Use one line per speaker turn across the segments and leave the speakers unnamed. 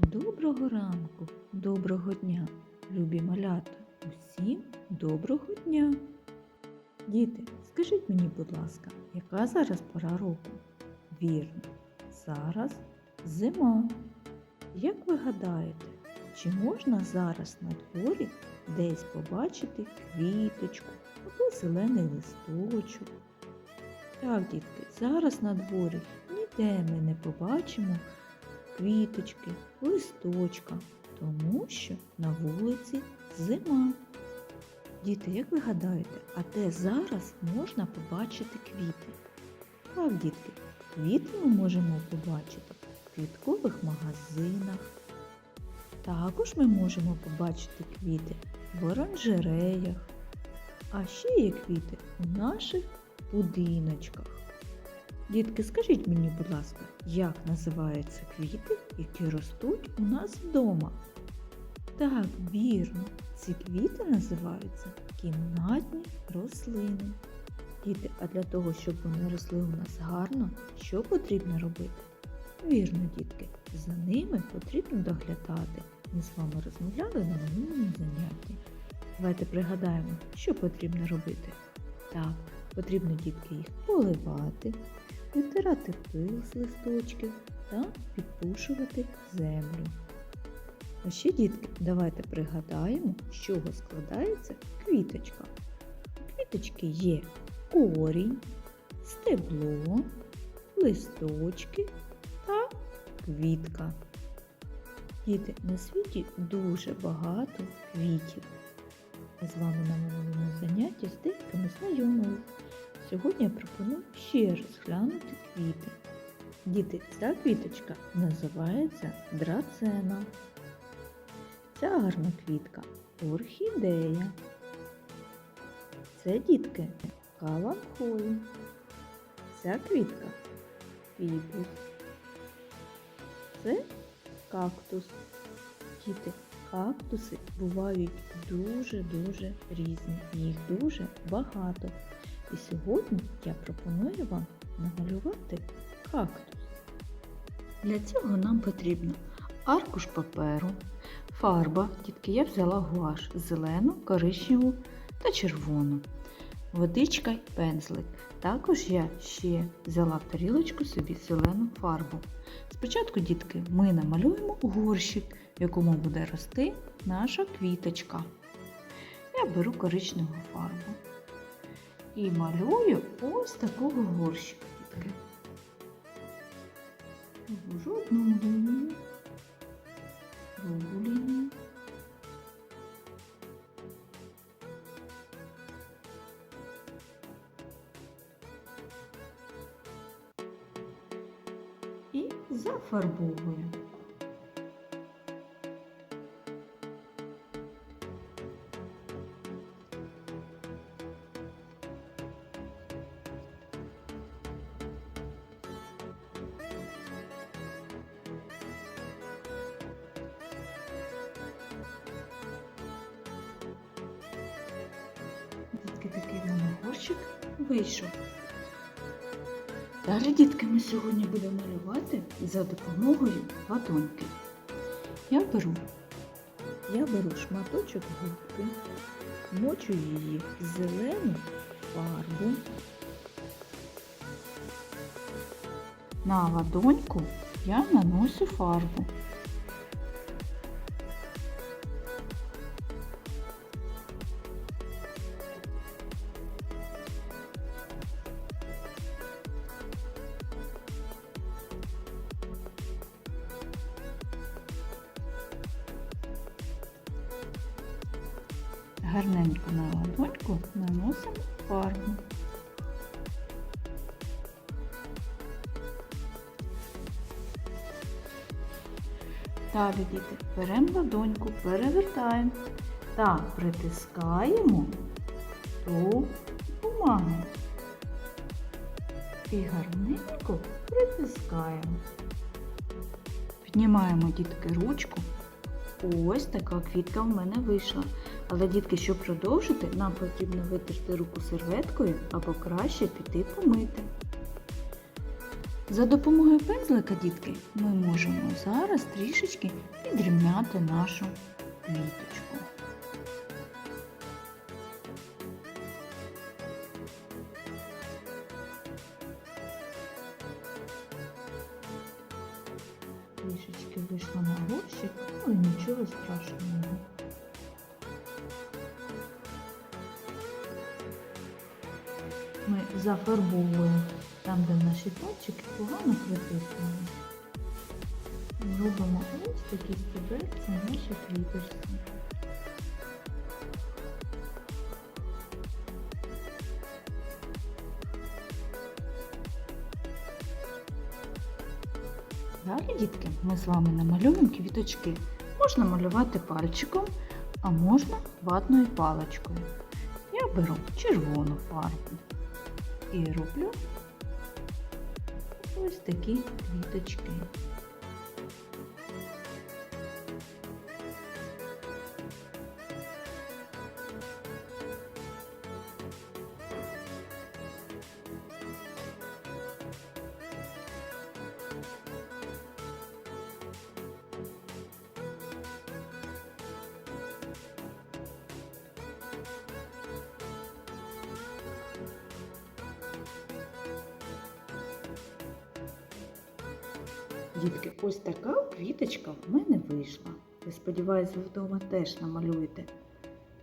Доброго ранку, доброго дня, любі малята. Усім доброго дня. Діти, скажіть мені, будь ласка, яка зараз пора року? Вірно, зараз зима. Як ви гадаєте, чи можна зараз на дворі десь побачити квіточку або зелений листочок? Так, дітки, зараз на дворі ніде ми не побачимо квіточки, листочка, тому що на вулиці зима. Діти, як ви гадаєте, а де зараз можна побачити квіти? Так, дітки, квіти ми можемо побачити в квіткових магазинах. Також ми можемо побачити квіти в оранжереях. А ще є квіти у наших будиночках. Дітки, скажіть мені, будь ласка, як називаються квіти, які ростуть у нас вдома? Так, вірно, ці квіти називаються кімнатні рослини. Діти, а для того, щоб вони росли у нас гарно, що потрібно робити? Вірно, дітки, за ними потрібно доглядати. Ми з вами розмовляли на минулому занятті. Давайте пригадаємо, що потрібно робити. Так, потрібно дітки їх поливати, витирати пил з листочків та підпушувати землю. А ще, дітки, давайте пригадаємо, з чого складається квіточка. У квіточки є корінь, стебло, листочки та квітка. Діти, на світі дуже багато квітів. З вами на минулому занятті з деякими знайомились. Сьогодні я пропоную ще раз глянути квіти. Діти, ця квіточка називається драцена. Ця гарна квітка орхідея. Це дітки каланхої. Ця квітка фібус. Це кактус. Діти, кактуси бувають дуже-дуже різні. Їх дуже багато. І сьогодні я пропоную вам намалювати кактус. Для цього нам потрібно аркуш паперу, фарба, дітки, я взяла гуаш зелену, коричневу та червону, водичка й пензлик. Також я ще взяла в тарілочку собі зелену фарбу. Спочатку, дітки, ми намалюємо горщик, в якому буде рости наша квіточка. Я беру коричневу фарбу і малюю ось такого горщика. Ввожу одну лінію, другу лінію. І зафарбовую. Горщик вийшов. Далі, дітки, ми сьогодні будемо малювати за допомогою ладоньки. Я беру, я беру шматочок губки, мочу її в зелену фарбу. На ладоньку я наношу фарбу. Гарненько на ладоньку наносимо фарбу. Далі, діти, беремо ладоньку, перевертаємо та притискаємо до бумаги. І гарненько притискаємо. Піднімаємо дітки ручку. Ось така квітка в мене вийшла. Але, дітки, щоб продовжити, нам потрібно витерти руку серветкою або краще піти помити. За допомогою пензлика, дітки, ми можемо зараз трішечки підрівняти нашу квіточку. Трішечки вийшло на горщик, але нічого страшного. Ми зафарбовуємо там, де наші пальчики погано притиснули. Робимо ось такі стебельці наші квіточки. Далі, дітки, ми з вами намалюємо квіточки. Можна малювати пальчиком, а можна ватною паличкою. Я беру червону фарбу і роблю ось такі квіточки. Дітки, ось така квіточка в мене вийшла. Я сподіваюся, ви вдома теж намалюєте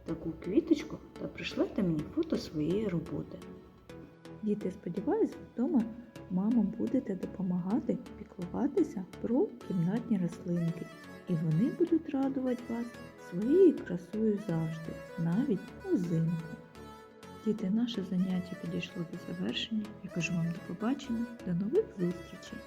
таку квіточку та пришлете мені фото своєї роботи. Діти, сподіваюся, вдома мамам будете допомагати піклуватися про кімнатні рослинки. І вони будуть радувати вас своєю красою завжди, навіть узимку. Діти, наше заняття підійшло до завершення. Я кажу вам до побачення, до нових зустрічей!